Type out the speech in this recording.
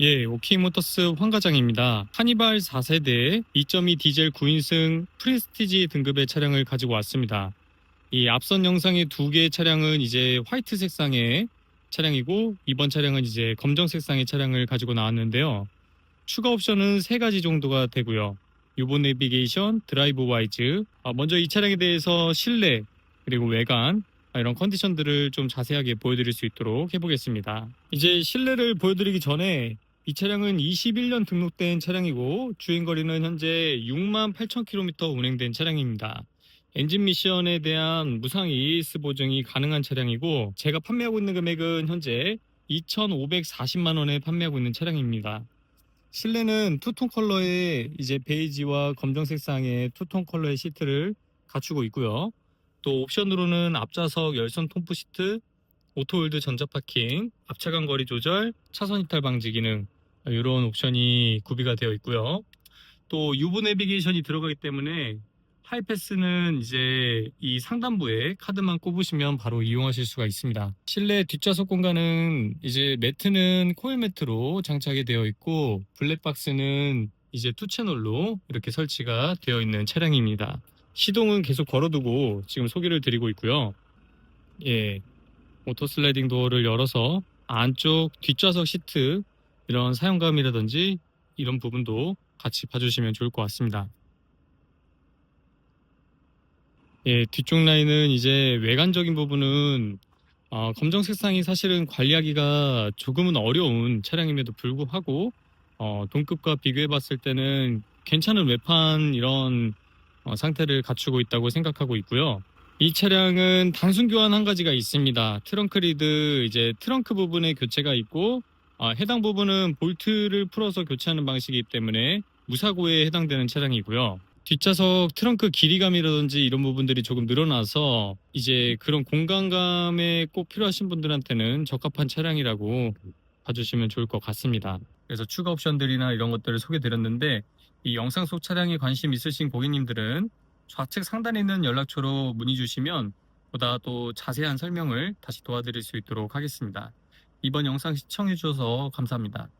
예, 오케이모터스 황과장입니다. 카니발 4세대 2.2 디젤 9인승 프레스티지 등급의 차량을 가지고 왔습니다. 이 앞선 영상의 두 개의 차량은 이제 화이트 색상의 차량이고 이번 차량은 이제 검정 색상의 차량을 가지고 나왔는데요. 추가 옵션은 세 가지 정도가 되고요. 유보 내비게이션, 드라이브 와이즈. 아, 먼저 이 차량에 대해서 실내 그리고 외관 아, 이런 컨디션들을 좀 자세하게 보여드릴 수 있도록 해보겠습니다. 이제 실내를 보여드리기 전에 이 차량은 21년 등록된 차량이고 주행거리는 현재 6만 8천 킬로미터 운행된 차량입니다. 엔진 미션에 대한 무상 AS 보증이 가능한 차량이고 제가 판매하고 있는 금액은 현재 2,540만 원에 판매하고 있는 차량입니다. 실내는 투톤 컬러의 이제 베이지와 검정 색 상의 투톤 컬러의 시트를 갖추고 있고요. 또 옵션으로는 앞좌석 열선 톰프 시트, 오토홀드 전자 파킹, 앞차간 거리 조절, 차선 이탈 방지 기능 이런 옵션이 구비가 되어 있고요. 또 유보 내비게이션이 들어가기 때문에 하이패스는 이제 이 상단부에 카드만 꼽으시면 바로 이용하실 수가 있습니다. 실내 뒷좌석 공간은 이제 매트는 코일 매트로 장착이 되어 있고 블랙박스는 이제 투 채널로 이렇게 설치가 되어 있는 차량입니다. 시동은 계속 걸어두고 지금 소개를 드리고 있고요. 예, 오토 슬라이딩 도어를 열어서 안쪽 뒷좌석 시트 이런 사용감이라든지 이런 부분도 같이 봐주시면 좋을 것 같습니다. 예, 뒤쪽 라인은 이제 외관적인 부분은 어, 검정 색상이 사실은 관리하기가 조금은 어려운 차량임에도 불구하고 어, 동급과 비교해 봤을 때는 괜찮은 외판 이런 어, 상태를 갖추고 있다고 생각하고 있고요. 이 차량은 단순 교환 한 가지가 있습니다. 트렁크 리드 이제 트렁크 부분에 교체가 있고 어, 해당 부분은 볼트를 풀어서 교체하는 방식이기 때문에 무사고에 해당되는 차량이고요. 뒷좌석 트렁크 길이감이라든지 이런 부분들이 조금 늘어나서 이제 그런 공간감에 꼭 필요하신 분들한테는 적합한 차량이라고 봐주시면 좋을 것 같습니다. 그래서 추가 옵션들이나 이런 것들을 소개드렸는데 이 영상 속 차량에 관심 있으신 고객님들은 좌측 상단에 있는 연락처로 문의 주시면 보다 또 자세한 설명을 다시 도와드릴 수 있도록 하겠습니다. 이번 영상 시청해 주셔서 감사합니다.